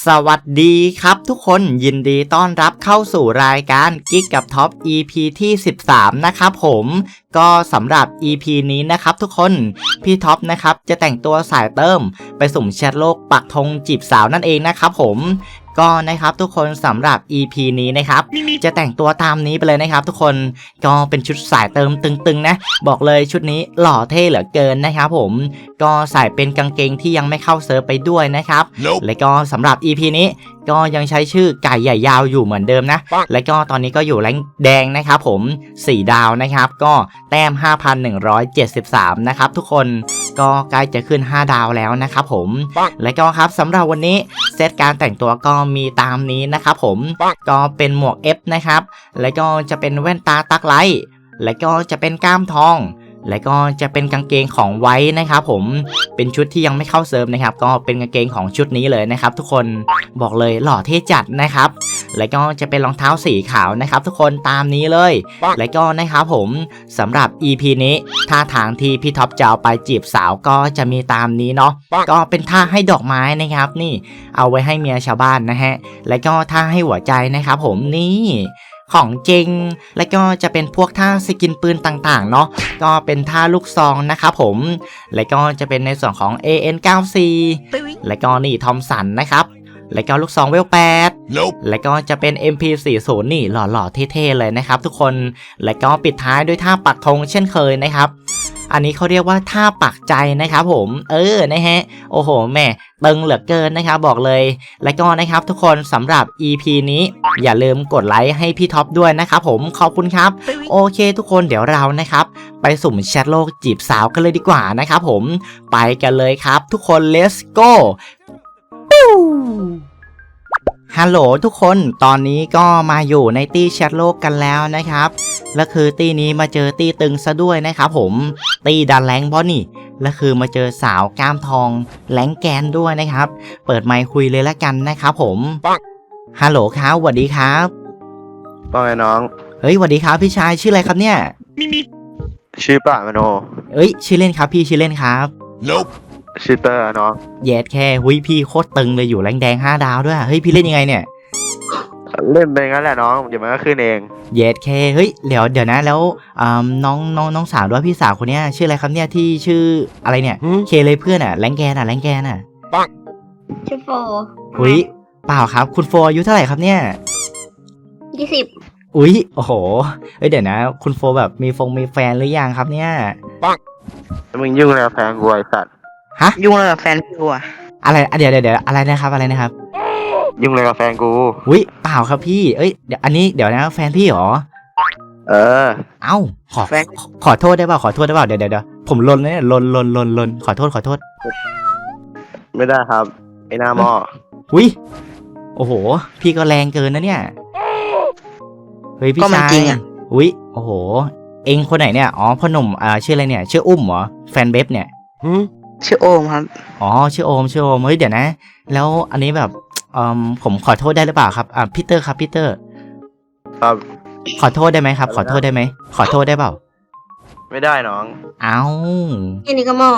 สวัสดีครับทุกคนยินดีต้อนรับเข้าสู่รายการกิ๊กกับท็อป EP ที่ 13 นะครับผมก็สำหรับ EP นี้นะครับทุกคนพี่ท็อปนะครับจะแต่งตัวสายเติม ไปสุ่มแชทโลกปักธงจีบสาวนั่นเองนะครับผม ก็นะครับทุกคนสำหรับ EP นี้นะครับจะแต่งตัวตามนี้ไปเลยนะครับ ทุกคนก็เป็นชุดสายเติมตึงๆนะ บอกเลยชุดนี้หล่อเท่เหลือเกินนะครับผมก็ใส่เป็นกางเกงที่ยังไม่เข้าเซิร์ฟไปด้วยนะครับ Nope. และก็สำหรับ EP นี้ก็ยังใช้ชื่อไก่ใหญ่ยาวอยู่เหมือนเดิมนะปังและก็ตอนนี้ก็อยู่แรงแดงนะครับผม 4 ดาวนะครับ ก็แต้ม 5,173 นะครับทุกคนก็ใกล้จะขึ้น 5 ดาวแล้วนะครับผมปังและก็ครับสำหรับวันนี้เซตการแต่งตัวก็มีตามนี้นะครับผมปังก็เป็นหมวก F นะครับ แล้วก็จะเป็นแว่นตาตักไลท์แล้วก็จะเป็นกล้ามทอง แล้วก็จะเป็นกางเกงของไว้นะครับผมเป็นชุดที่ยังไม่เข้าเซิร์ฟนะครับ ก็เป็นกางเกงของชุดนี้เลยนะครับ ทุกคนบอกเลยหล่อเท่จัดนะครับ แล้วก็จะเป็นรองเท้าสีขาวนะครับ ทุกคนตามนี้เลย แล้วก็นะครับผมสำหรับ EP นี้ท่าทางที่พี่ท็อปจะเอาไปจีบสาวก็จะมีตามนี้เนาะก็เป็นท่าให้ดอกไม้นะครับ นี่เอาไว้ให้เมียชาวบ้านนะฮะแล้วก็ท่าให้หัวใจนะครับ ผมนี่ ของจริง แล้วก็จะเป็นพวกท่าสกินปืนต่างๆ เนาะก็เป็นท่าลูกซองนะครับผม แล้วก็จะเป็นในส่วนของ AN94 แล้วก็นี่ทอมสันนะครับแล้วก็ลูกซองเวลแปด Nope. แล้วก็จะเป็น MP40 นี่หล่อๆเท่ๆเลยนะครับทุกคน แล้วก็ปิดท้ายด้วยท่าปักธงเช่นเคยนะครับ อันนี้เขาเรียกว่าท่าปักใจนะครับผม เออนะฮะ โอ้โหแม่ตึงเหลือเกินนะครับบอกเลย แล้วก็นะครับทุกคนสำหรับ EP นี้อย่าลืมกดไลค์ให้พี่ท็อปด้วยนะครับผมขอบคุณครับ โอเค ทุกคนเดี๋ยวเรานะครับ ไปสุ่มแชทโลกจีบสาวกันเลยดีกว่านะครับผมไปกันเลยครับ ทุกคน let's go ปิ้ว ฮัลโหลทุกคนตอนนี้ก็มาอยู่ในตี้แชทโลกกันแล้วนะครับ และคือตี้นี้มาเจอตี้ตึงซะด้วยนะครับผมตี้ดันแรงบอนี่และคือมาเจอสาวกล้ามทองแรงแกนด้วยนะครับ เปิดไมค์คุยเลยละกันนะครับผมปังฮัลโหลครับสวัสดีครับว่าไงน้อง เฮ้ยสวัสดีครับพี่ชายชื่ออะไรครับเนี่ย Me me. ชื่อป่ามโน เอ้ยชื่อเล่นครับพี่ชื่อเล่นครับ Nope. ชื่อเตอร์น้องแยดแค่หุยพี่โคตรตึงเลยอยู่แรงแดง5ดาวด้วยเฮ้ยพี่เล่นยังไงเนี่ยเล่นไปงั้นแหละน้องเดี๋ยวมันก็ขึ้นเองแยดแค่เฮ้ยเดี๋ยวเดี๋ยวนะแล้วอ่าน้องน้องน้องสาวด้วยพี่สาวคนเนี้ยชื่ออะไรครับเนี่ยที่ชื่ออะไรเนี่ยหืมเคเลยเพื่อนอะแรงแกนอะแรงแกนอะชื่อโฟหุยเปล่าครับ คุณโฟอายุเท่าไหร่ครับเนี่ยยี่สิบอุ้ยโอ้โหเฮ้ยเดี๋ยวนะ คุณโฟแบบมีฟงมีแฟนหรือยังครับเนี่ยแล้วมึงยุ่งอะไรกับแฟนกูไอ้สัตว์ ฮะ ยุ่งอะไรกับแฟนพี่วะอะไรอะเดี๋ยวเดี๋ยวเดี๋ยวอะไรนะครับอะไรนะครับยุ่งอะไรกับแฟนกู อุ้ยเปล่าครับพี่ เอ้ยเดี๋ยวอันนี้เดี๋ยวนะแฟนพี่เหรอ เออ เอ้าขอแฟนขอขอโทษได้เปล่าขอโทษได้เปล่าเดี๋ยวเดี๋ยวเดี๋ยวผมลนเลยเนี่ยลนลนลนลนขอโทษขอโทษ ไม่ได้ครับ ไอ้หน้าหม้ออุ้ยโอ้โห พี่ก็แรงเกินนะเนี่ย เฮ้ยพี่ก็มันชายจริงอะ อุ้ยโอ้โห เองคนไหนเนี่ย อ๋อพ่อหนุ่มอ่าชื่ออะไรเนี่ย ชื่ออุ้มเหรอ แฟนเบฟเนี่ย Hmm. ชื่อโอมครับ อ๋อชื่อโอมชื่อโอมเฮ้ยเดี๋ยวนะ แล้วอันนี้แบบอืมผมขอโทษได้หรือเปล่าครับอ่าพีเตอร์ครับพีเตอร์ ครับขอโทษได้ไหมครับ ขอโทษได้ไหมขอโทษได้เปล่าไม่ได้น้อง เอ้า แค่นี้ก็หมอ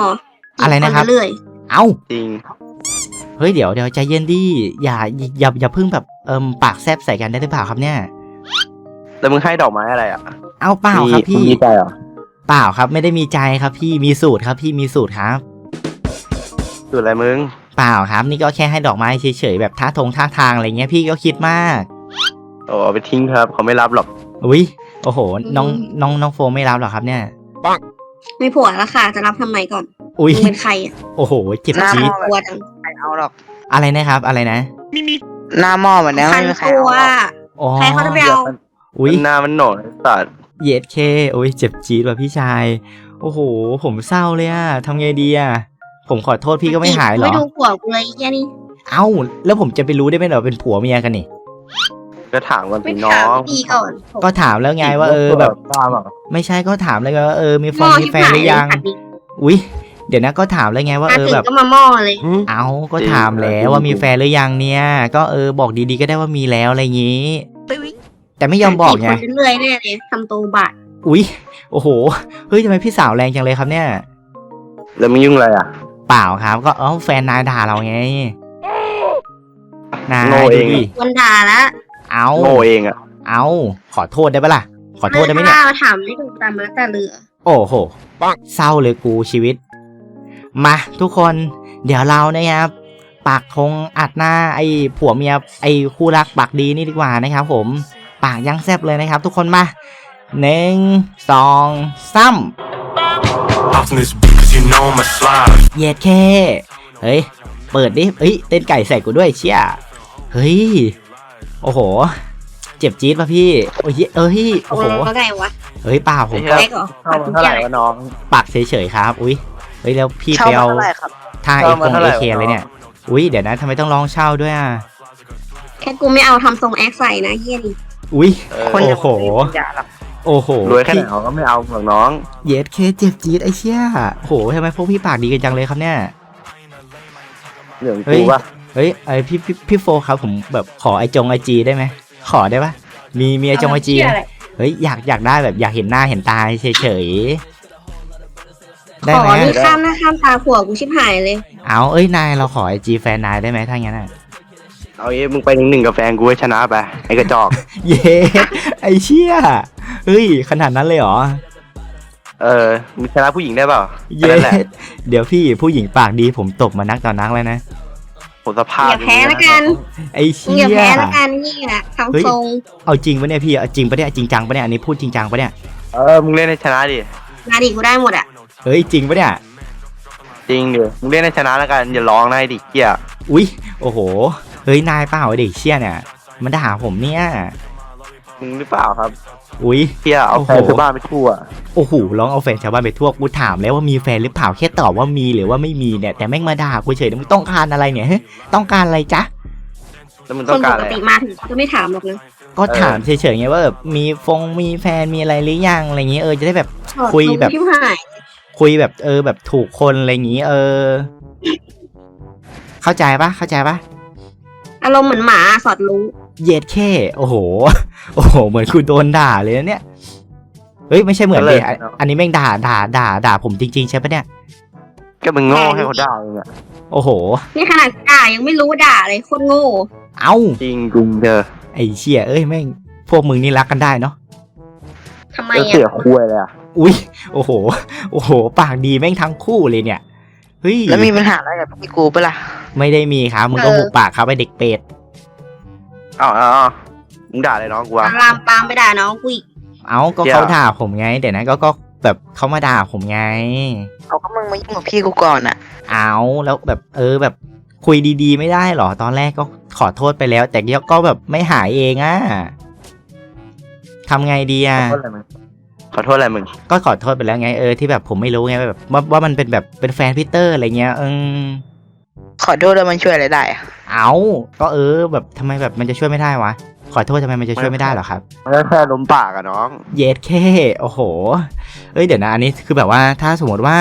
อะไรนะครับ เรื่อยเอ้าจริงเฮ้ยเดี๋ยวเดี๋ยวใจเย็นดิอย่าอย่าอย่าเพิ่งแบบเอิมปากแซบใส่กันได้หรือเปล่าครับเนี่ย แล้วมึงให้ดอกไม้อะไรอะเอาเปล่าครับพี่มึงมีใจเหรอเปล่าครับ ไม่ได้มีใจครับพี่มีสูตรครับ พี่มีสูตรครับ สุดอะไรมึง เปล่าครับ นี่ก็แค่ให้ดอกไม้เฉยๆแบบท่าทงท่าทางอะไรเงี้ยพี่ก็คิดมาก โอ้เอาไปทิ้งครับเขาไม่รับหรอก อุ้ยโอ้โห น้องน้องน้องโฟไม่รับหรอครับเนี่ยๆไม่ผัวแล้วค่ะ จะรับทำไมก่อนอุ้ยมึงเป็นใครอะโอ้โหเจ็บหน้าจี๊ดหม้กลัวจังใครเอาหรอก อะไรนะครับอะไรนะ Me me. หน้าหม้อแบบนี้คัไม่นมีใครตัเอาวหรอกอ๋อใครเขาจะไปเอาอุ้ย หน้ามันโหนกไอ้สัตว์เย็ดเคโอ้ยเจ็บจี๊ดว่ะพี่ชาย โอ้โห ผมเศร้าเลยอะทำไงดีอะ ผมขอโทษพี่ก็ไม่หายเหรอ ไม่ดูผัวกูเลยแค่นี้เอ้า แล้วผมจะไปรู้ได้ไหมเหรอเป็นผัวเมียกันนี่ก็ถามกันไม่สิน้ถามองดีก่อนก็ถามแล้วไงว่าเออแบบตามอะไม่ใช่ก็ถามเลยว่าเออมีแฟหม้นอมีที่แฟนหรือยังผัดดิอุ้ยเดี๋ยวนะก็ถามแล้วไงว่ามาเออถึงแบบ ก็มาหม้อเลย Hmm. เอาก็ถามแล้วว่ามีแฟนหรือยังเนี่ย ก็เออบอกดีๆก็ได้ว่ามีแล้วอะไรอย่างงี้ แต่ไม่ยอมบอกไง จีคนเรื่อยๆแน่เลยทำตัวบาดอุ้ยโอ้โห เฮ้ยทำไมพี่สาวแรงจังเลยครับเนี่ย แล้วมึงยุ่งอะไรอะ เปล่าครับ ก็เออแฟนนายด่าเราไงนายโง่ดูเองดิวันด่าละเอาโง่เองอะเอาขอโทษได้ปะล่ะ ขอโทษได้ไหมเนี่ยมาถามไม่ถูกตามมาแต่เรือโอ้โหเศร้าเลยกูชีวิต มาทุกคน เดี๋ยวเรานะครับปากธงอัดหน้าไอ้ผัวเมียไอ้คู่รักปากดีนี่ดีกว่านะครับผมปากยังแซบเลยนะครับ ทุกคนมาหนึ่งสองสาม Off in this beat cause you know my slide. เย็ดแค่ เฮ้ย เปิดดิเฮ้ย เต้นไก่ใส่กูด้วยเชี่ย เฮ้ย โอ้โห เจ็บจี๊ดป่ะพี่ โอ้ยเอ้ยตโอ้กโหลงว่าไงวะเฮ้ยเปล่าผมเฮ้ยเล็กเหรอเข้ามาเท่าไหร่วะน้องปักเฉยๆครับ อุ้ย เฮ้ยแล้วพี่เช่าไปมาเอาเท่าไหร่ครับ ท่าเอเช่าคมางเท่าไหเอร่เควะเลยเนี่ย อุ้ยเดี๋ยวนะทำไมต้องร้องเช่าด้วยอะ แค่กูไม่เอาทำทรงแอคใส่นะเฮียนี่อุ้ย เออคนยังโอ้โหไม่มีปัญญาหรอก โอ้โหรวยแค่ไหนเขาก็ไม่เอาหรอกน้อง เย็ดเคเจ็บจี๊ดไอ้เชี่ยโหทำไมพวกพี่ปากดีกันจังเลยครับเนี่ยเหลืองเฮ้กูยป่ะเฮ้ยไอพี่พี่พี่โฟครับผมแบบขอไอจงไอจีได้ไหมขอได้ปะมีมีไอจงไอจีเฮ้ยอยากอยากได้แบบอยากเห็นหน้าเห็นตาเฉยๆได้ขไหมอนี่อะข้ามหน้าข้ามตาผัวกูชิบหายเลย เอาเอ้ยนายเราขอไอจีแฟนนายได้ไหมถ้างั้นอะเอาเอ้มึงไปหนึ่งหนึ่งกับแฟนกูให้ชนะไปไอ้กระจอก เย้ไอเชี่ย เฮ้ย ขนาดนั้นเลยเหรอ เออมึงชนะผู้หญิงได้เปล่าแค่เย้นั้นแหละเดี๋ยวพี่ผู้หญิงปากดีผมตบมานักต่อนักเลยนะผลสภาพอย่าแพ้ละกันไอมึงเชี่อย่ายแพ้ละกันนี่แหละทำทรงเอาจริงปะเนี่ยพี่เอาจริงปะเนี่ยจริงจังปะเนี่ยอันนี้พูดจริงจังปะเนี่ยเออมึงเล่นให้ชนะดินาดีกูได้หมดอะเฮ้ยจริงปะเนี่ยจริงดิมึงเล่นให้ชนะแล้วกันอย่าร้องนะไอ้ดิเกียอุ้ยโอ้โหเฮ้ยนายเปล่าไอ้เด็กเชี่ยเนี่ย มันด่าผมเนี่ยมึงหรือเปล่าครับ อุ้ยเกียเอาแฟนโอ้โหชาวบ้านไปทั่วโอ้โหร้องเอาแฟนชาวบ้านไปทั่วกูถามแล้วว่ามีแฟนหรือเปล่าแค่ตอบว่ามีหรือว่าไม่มีเนี่ยแต่แม่งมาด่ากูเฉยมึงต้องการอะไรเนี่ยฮะต้องการอะไรจ๊ะแล้วมึงคต้อนงปการกอะไรติมาถึงก็ไม่ถามหรอกนะก็เออถามเฉยๆไงว่าแบบมีฟงมีแฟนมีอะไรหรือยังอะไรเงี้ยเออจะได้แบบถอดคุยแบบทรงชิบหายคุยแบบเออแบบถูกคนอะไรอย่างงี้ เออ เข้าใจปะเข้าใจปะอารมณ์เหมือนหมาสอดรู้ เย็ดแค่ โอ้โห โอ้โห เหมือนคุณโดนด่าเลยนะเนี่ย เฮ้ย ไม่ใช่เหมือนเลย อันนี้แม่งด่า ด่า ด่า ด่าผมจริง ๆ ใช่ปะเนี่ย ก็มึงโง่ให้เขาด่าเองอะโอ้โห นี่ขนาดด่ายังไม่รู้ว่าด่าเลยโคตรโง่ เอ้า จริงจริงเธอ ไอ้เชี่ยเอ้ย แม่ง พวกมึงนี่รักกันได้เนาะทำไมแล้วเสียอะคุยเลยอะอุ้ย โอ้โห โอ้โห ปากดีแม่งทั้งคู่เลยเนี่ย เฮ้ย แล้วมีปัญหาอะไรกับพี่กูปะล่ะ ไม่ได้มีครับ มึงก็หุบปากครับไอเด็กเป็ด อ้าวอ้าวอ้าวมึงด่าเลยน้องกูอะลามปามไปด่าน้องกูอีกเอ้าก็เชี่ยเขาด่าผมไง เดี๋ยวนะก็ก็แบบเขามาด่าผมไงเอาก็มึงมายุ่งกับพี่กูก่อนอะ เอาแล้วแบบเออแบบคุยดีๆ ไม่ได้เหรอ ตอนแรกก็ขอโทษไปแล้ว แต่ก็แบบไม่หายเองอะทำไงดีอะขอโทษอะไรมึง ก็ขอโทษไปแล้วไงเออที่แบบผมไม่รู้ไงว่าแบบว่าว่ามันเป็นแบบเป็นแฟนพีเตอร์อะไรเงี้ยเออ ขอโทษแล้วมันช่วยอะไรได้อะเอาก็เออ แบบทำไมแบบมันจะช่วยไม่ได้วะ ขอโทษทำไมมันจะช่วยไม่ได้เหรอครับ มันก็แค่ล้มปากอะน้อง เยสแค่โอ้โห เอ้ยเดี๋ยวนะ อันนี้คือแบบว่าถ้าสมมติว่า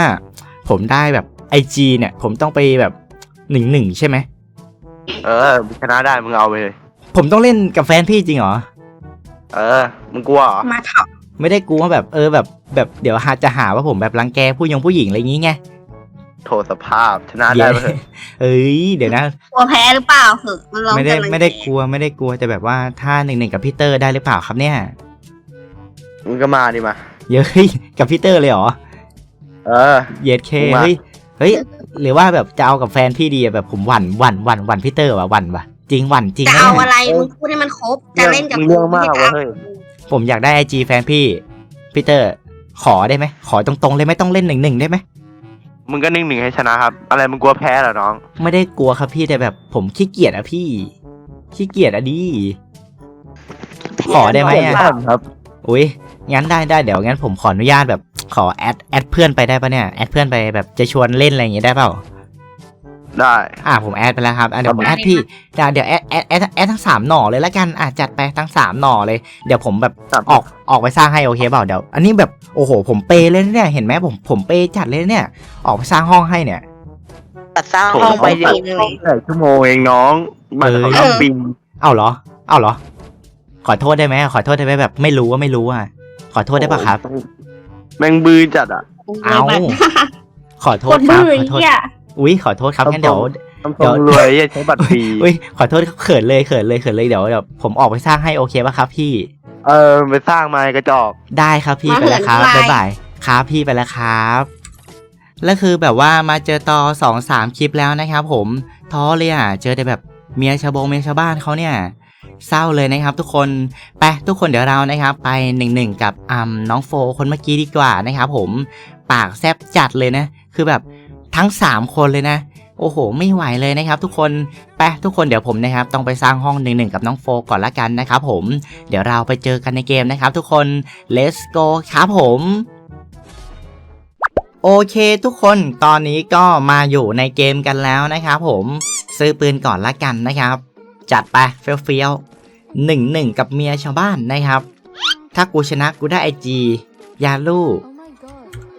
ผมได้แบบไอจีเนี่ย ผมต้องไปแบบหนึ่งหนึ่งใช่ไหม เออมึงชนะได้มึงเอาไปเลย ผมต้องเล่นกับแฟนพี่จริงเหรอ เออ มึงกลัวเหรอมาเถาะไม่ได้กลัวว่าแบบเออแบบแบบเดี๋ยวหาจะหาว่าผมแบบรังแกผู้ยงผู้หญิงอะไรอย่างงี้ไง โถสภาพชนะได้ปะเถอะเอ้ยเดี๋ยวนะกลัวแพ้หรือเปล่าเหอะมันร้องไม่ได้กันเลยไม่ได้กลัวไม่ได้กลัวแต่แบบว่าถ้าหนึ่งหนึ่งกับพี่เตอร์ได้หรือเปล่าครับเนี่ยมึงก็มาดิมาเย้ยกับพี่เตอร์เลยเหรอเออเย็ดเคผมว่าเฮ้ยเฮ้ยหรือว่าแบบจะเอากับแฟนพี่ดีอะแบบผมหวั่นหวั่นหวั่นหวั่นพี่เตอร์ว่ะหวั่นว่ะจริงหวั่นจริงจะนะเอาเนี่ยอะไรมึงพูดให้มันครบจะเล่นกับมึงเรื่องมากไม่เวะใช่เฮ้ยผมอยากได้ไอจีแฟนพี่พี่เตอร์ขอได้ไหมขอตรงๆเลยไม่ต้องเล่นหนึ่งหนึ่งได้ไหม มึงก็นิ่งหนึ่งให้ชนะครับ อะไรมึงกลัวแพ้เหรอน้อง ไม่ได้กลัวครับพี่แต่แบบผมขี้เกียจอะพี่ ขี้เกียจอะดิขอได้ไหมอะครับ อุ้ยงั้นได้ได้เดี๋ยวงั้นผมขออนุญาตแบบขอแอดแอดเพื่อนไปได้ปะเนี่ยแอดเพื่อนไปแบบจะชวนเล่นอะไรอย่างงี้ได้เปล่า ได้ อ่าผมแอดไปแล้วครับอะเดี๋ยวผมได้แอดพี่เดี๋ยวเดี๋ยวแอดแอดแอดแอดทั้งสามหน่อเลยละกันอะจัดไปทั้งสามหน่อเลยเดี๋ยวผมแบบครับ ออกออกไปสร้างให้โอเคเปล่าเดี๋ยวอันนี้แบบโอ้โห ผมเปย์เลยนะเนี่ยเห็นไหมผมผมเปย์จัดเลยนะเนี่ยออกไปสร้างห้องให้เนี่ย ตัดสร้างโถห้องไปไปดิเลยแค่ชั่วโมงเองน้องมันเออเขาต้องบินเอาเหรอเอาเหรอ ขอโทษได้ไหมขอโทษได้ไหมแบบ ไม่รู้ว่าไม่รู้อะขอโทษได้ปะครับ แมงบือจัดอะเอาขอโทคษนครับื้บอขอโทษเหี้ย อุ้ยขอโทษครับครับงั้นเดี๋ยวผมทำทรงรวยอย่าใช้บัตรฟรีอุ้ยขอโทษเขินเลยเขินเลยเขินเลยเดี๋ยวเดี๋ยวผมออกไปสร้างให้โอเคป่ะครับพี่ เออไปสร้างมาไอ้กระจอกได้ครับพี่มาไปแล้วครับเหินไกลบ๊ายบายครับพี่ไปแล้วครับแล้วคือแบบว่ามาเจอต่อสองสามคลิปแล้วนะครับผมท้อเลยอะเจอแต่แบบเมียชาวบงเมียชาวบ้านเขาเนี่ยเศร้าเลยนะครับทุกคนไปทุกคนเดี๋ยวเรานะครับไปหนึ่งหนึ่งกับอืมน้องโฟคนเมื่อกี้ดีกว่านะครับผมปากแซบจัดเลยนะ คือแบบ ทั้ง 3 คนเลยนะ โอ้โห ไม่ไหวเลยนะครับ ทุกคนไปทุกคนเดี๋ยวผมนะครับต้องไปสร้างห้องหนึ่งหนึ่งกับน้องโฟก่อนละกันนะครับผมเดี๋ยวเราไปเจอกันในเกมนะครับ ทุกคน let's go ครับผมโอเคทุกคนตอนนี้ก็มาอยู่ในเกมกันแล้วนะครับผมซื้อปืนก่อนละกันนะครับ จัดไปเฟี้ยวเฟี้ยวหนึ่งหนึ่งกับเมียชาวบ้านนะครับ ถ้ากูชนะกูได้ไอจียาลู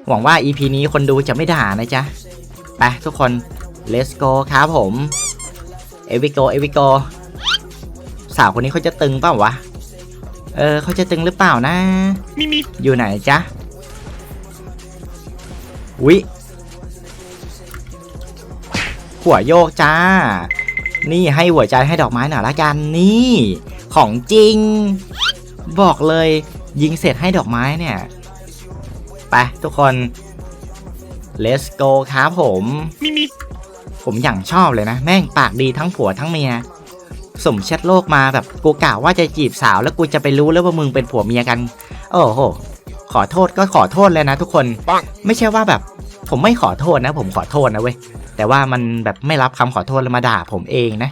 หวังว่า EP นี้คนดูจะไม่ด่านะจ๊ะ ไปทุกคน let's go ครับผมเอวิโกเอวิโกสาวคนนี้เขาจะตึงเปล่าวะ เออเขาจะตึงหรือเปล่านะอยู่ไหนจ๊ะวิหัวโยกจ้า นี่ให้หัวใจให้ดอกไม้หน่อยละกันนี่ ของจริง บอกเลยยิงเสร็จให้ดอกไม้เนี่ย ไปทุกคน let's go ครับผมผมอย่างชอบเลยนะ แม่งปากดีทั้งผัวทั้งเมียสมเช็ดโลกมาแบบกูกล่าวว่าจะจีบสาวแล้วกูจะไปรู้แล้วว่ามึงเป็นผัวเมียกัน โอ้โห ขอโทษก็ขอโทษเลยนะทุกคน ไม่ใช่ว่าแบบ ผมไม่ขอโทษนะ ผมขอโทษนะเว้ย แต่ว่ามันแบบไม่รับคำขอโทษแล้วมาด่าผมเองนะ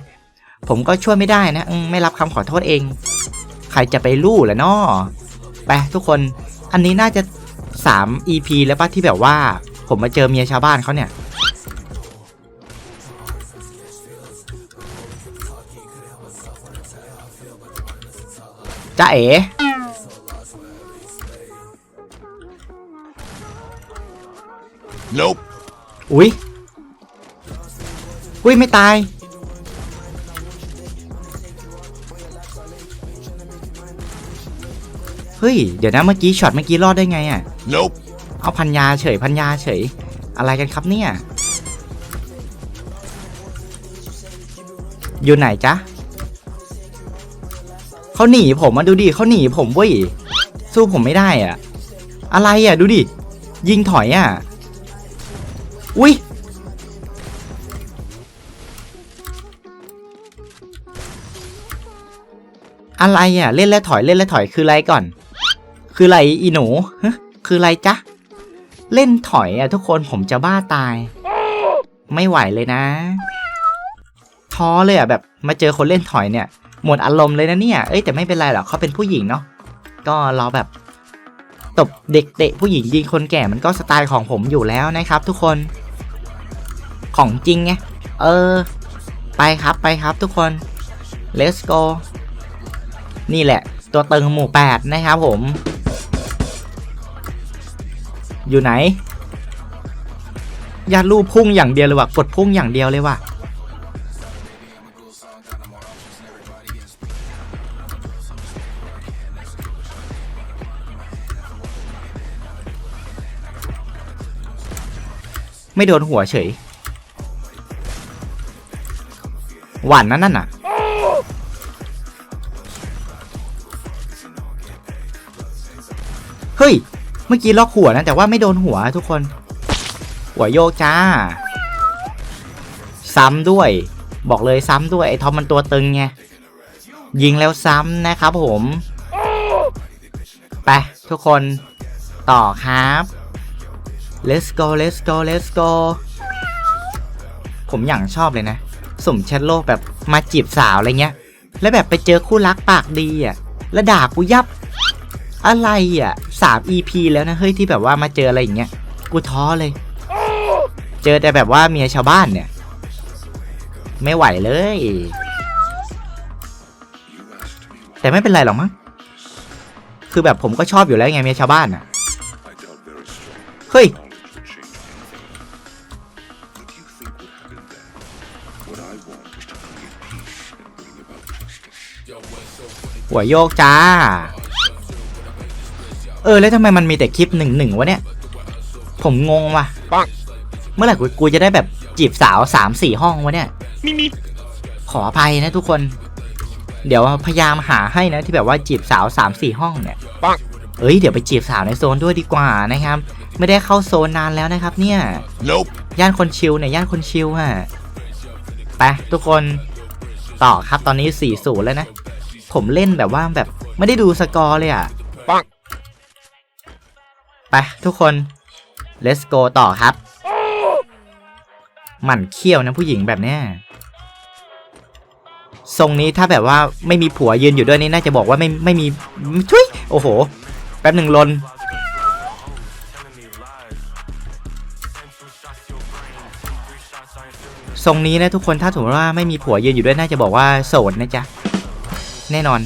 ผมก็ช่วยไม่ได้นะอืมไม่รับคำขอโทษเอง ใครจะไปรู้ล่ะนาะไปทุกคน อันนี้น่าจะ 3 EP แล้วป่ะที่แบบว่า ผมมาเจอเมียชาวบ้านเขาเนี่ย จ้าเอ๋ Nope. อุ้ย อุ้ย ไม่ตาย เฮ้ย เดี๋ยวนะเมื่อกี้ช็อตเมื่อกี้รอดได้ไงอะ่ะ Nope. เอาพันยาเฉยพันยาเฉย อะไรกันครับเนี่ย อยู่ไหนจ๊ะเขาหนีผมมาดูดิเขาหนีผมเว้ยสู้ผมไม่ได้อะอะไรอะดูดิ ยิงถอยอะ อุ้ยอะไรอะ เล่นแล้วถอยเล่นแล้วถอยคืออะไรก่อน คืออะไรอีหนูคืออะไรจ๊ะ เล่นถอยอะทุกคนผมจะบ้าตาย ไม่ไหวเลยนะ ท้อเลยอะแบบ มาเจอคนเล่นถอยเนี่ย หมดอารมณ์เลยนะเนี่ย เอ้ยแต่ไม่เป็นไรหรอกเขาเป็นผู้หญิงเนาะก็เราแบบตบเด็กเตะผู้หญิงยิงคนแก่มันก็สไตล์ของผมอยู่แล้วนะครับ ทุกคน ของจริงไงเออ ไปครับไปครับทุกคน let's go นี่แหละ ตัวเติงหมู่แปดนะครับผม อยู่ไหนยาลูพุ่งอย่างเดียวเลยว่ะกดพุ่งอย่างเดียวเลยว่ะไม่โดนหัวเฉย หวานนั่นน่ะ เฮ้ย มื่อกี้ล็อกหัวนะแต่ว่าไม่โดนหัวทุกคน หัวโยกจ้า ซ้ำด้วย บอกเลยซ้ำด้วยไอ้ทอมมันตัวตึงไงยิงแล้วซ้ำนะครับผมไปทุกคนต่อครับ let's go let's go let's go ผมอย่างชอบเลยนะ สมเช็ดโลกแบบมาจีบสาวอะไรเงี้ย แล้วแบบไปเจอคู่รักปากดีอะ แล้วด่ากูยับ อะไรอะสาม EP แล้วนะเฮ้ยที่แบบว่ามาเจออะไรอย่างเงี้ยกูท้อเลย เจอแต่แบบว่าเมียชาวบ้านเนี่ย ไม่ไหวเลย แต่ไม่เป็นไรหรอกมั้งคือแบบผมก็ชอบอยู่แล้วไงเมียชาวบ้านอะเฮ้ยหัวโยกจ้า เออแล้วทำไมมันมีแต่คลิปหนึ่งหนึ่งวะเนี่ย ผมงงว่ะเมื่อไหร่กูกูจะได้แบบจีบสาวสามสี่ห้องวะเนี่ยขออภัยนะทุกคน เดี๋ยวพยายามหาให้นะที่แบบว่าจีบสาว3ามสี่ห้องเนี่ยเอ้ยเดี๋ยวไปจีบสาวในโซนด้วยดีกว่านะครับ ไม่ได้เข้าโซนนานแล้วนะครับเนี่ย Nope. ย่านคนชิลเนี่ยย่านคนชิลฮะไปทุกคนต่อครับตอนนี้4ี่ศูนย์แล้วนะ ผมเล่นแบบว่าแบบไม่ได้ดูสกอร์เลยอะปัง ไปทุกคน let's go ต่อครับหมั่นเขี้ยวนะผู้หญิงแบบเนี้ยทรงนี้ถ้าแบบว่าไม่มีผัวยืนอยู่ด้วยนี่น่าจะบอกว่าไม่ไม่มีชุยโอ้โห แป๊บหนึ่งลน ทรงนี้นะทุกคนถ้าสมมติว่าไม่มีผัวยืนอยู่ด้วยน่าจะบอกว่าโสดนะจ๊ะ แน่นอน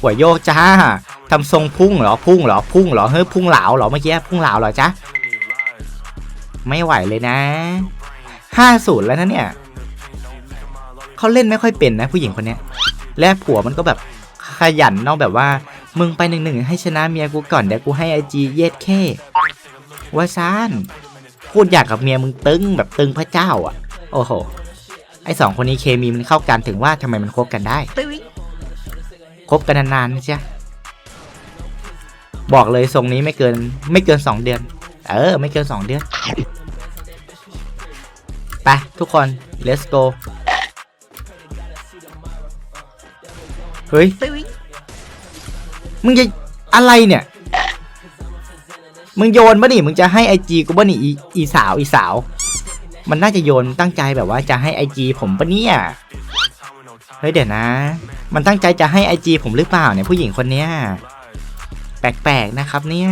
หัวโยกจ้า ทำทรงพุ่งเหรอพุ่งเหรอพุ่งเหรอเฮ้ยพุ่งเหลาเหรอเมื่อกี้พุ่งเหลาเหรอจ๊ะไม่ไหวเลยนะห้าศูนย์แล้วนะเนี่ยเขาเล่นไม่ค่อยเป็นนะ ผู้หญิงคนเนี้ย และผัวมันก็แบบขยันเนาะแบบว่า มึงไปหนึ่งหนึ่งให้ชนะเมียกูก่อนเดี๋ยวกูให้ไอจีเย็ดแค่ว่าซานพูดอยากกับเมียมึงตึงแบบตึงพระเจ้าอะ โอ้โหไอสองคนนี้เคมีมันเข้ากันถึงว่าทำไมมันคบกันได้คบกันนานๆนะจ๊ะ บอกเลยทรงนี้ไม่เกินไม่เกินสองเดือน เออ ไม่เกินสองเดือน ไป ทุกคน let's go เฮ้ย มึงจะอะไรเนี่ย มึงโยนปะนี่มึงจะให้ไอจีกูปะนี่อีอีสาวอีสาว มันน่าจะโยนตั้งใจแบบว่าจะให้ไอจีผมปะเนี่ย เฮ้ยเดี๋ยวนะ มันตั้งใจจะให้ไอจีผมหรือเปล่าเนี่ยผู้หญิงคนเนี้ย แปลกๆนะครับเนี่ย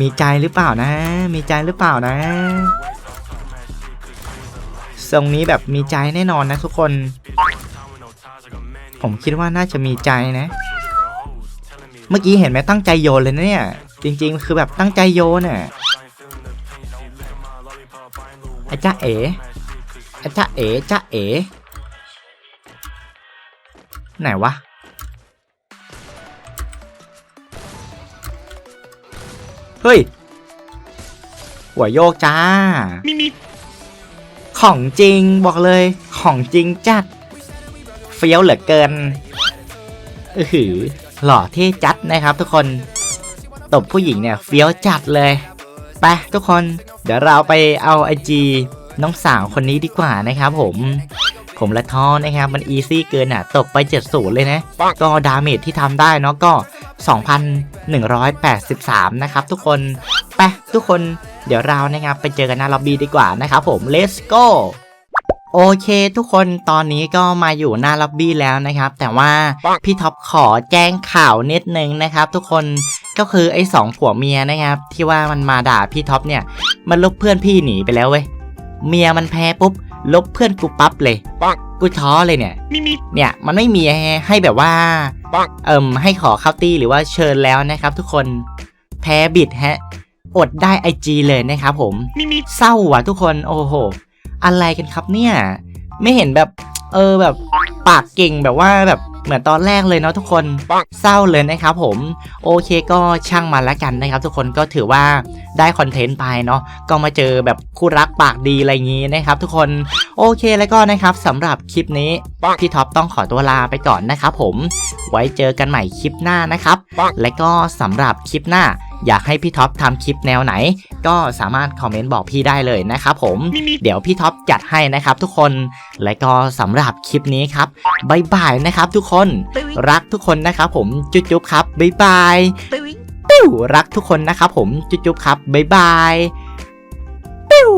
มีใจหรือเปล่านะ มีใจหรือเปล่านะ ทรงนี้แบบมีใจแน่นอนนะทุกคน ผมคิดว่าน่าจะมีใจนะ เมื่อกี้เห็นไหมตั้งใจโยนเลยนะเนี่ย จริง ๆ คือแบบตั้งใจโยนน่ะอาจ้าเอ๋อาจ้าเอ๋จ้าเอ๋ไหนวะ เฮ้ย หัวโยกจ้าของจริงบอกเลย ของจริงจัด เฟี้ยวเหลือเกินเออหือหล่อเท่จัดนะครับทุกคน ตบผู้หญิงเนี่ยเฟี้ยวจัดเลยไปทุกคน เดี๋ยวเราไปเอาไอจีน้องสาวคนนี้ดีกว่านะครับผม ผมละท้อนะครับ มันอีซี่เกินอะ ตบไป 70 เลยนะ ก็ดาเมจที่ทำได้เนาะก็ 2,183 นะครับทุกคนไปทุกคนเดี๋ยวเรานะครับไปเจอกันหน้าล็อบบี้ดีกว่านะครับผม let's go โอเค ทุกคนตอนนี้ก็มาอยู่หน้าล็อบบี้แล้วนะครับ แต่ว่าพี่ท็อปขอแจ้งข่าวนิดนึงนะครับ ทุกคนก็คือไอ้สองผัวเมียนะครับ ที่ว่ามันมาด่าพี่ท็อปเนี่ย มันลบเพื่อนพี่หนีไปแล้วเว้ยเมียมันแพ้ปุ๊บ ลบเพื่อนกูปั๊บเลยกูท้อเลยเนี่ยเนี่ยมันไม่มีให้ให้แบบว่า เอิ่มให้ขอเข้าตี้หรือว่าเชิญแล้วนะครับทุกคนแพ้บิดฮะ อดได้ไอจีเลยนะครับผมเศร้าว่ะทุกคนโอ้โห อะไรกันครับเนี่ย ไม่เห็นแบบ เออแบบ ปากเก่งแบบว่าแบบเหมือนตอนแรกเลยเนาะทุกคนเศร้าเลยนะครับผมโอเคก็ช่างมันละกันนะครับ ทุกคนก็ถือว่าได้คอนเทนต์ไปเนาะก็มาเจอแบบคู่รักปากดีอะไรอย่างงี้นะครับ ทุกคนโอเคแล้วก็นะครับสำหรับคลิปนี้พี่ท็อปต้องขอตัวลาไปก่อนนะครับผมไว้เจอกันใหม่คลิปหน้านะครับ และก็สำหรับคลิปหน้า อยากให้พี่ท็อปทำคลิปแนวไหน ก็สามารถคอมเมนต์บอกพี่ได้เลยนะครับผม เดี๋ยวพี่ท็อปจัดให้นะครับทุกคน และก็สำหรับคลิปนี้ครับบายบายนะครับทุกคน รักทุกคนนะครับผม จุ๊บๆครับบายบายปิ้วรักทุกคนนะครับผม จุ๊บๆครับบายบายปิ้ว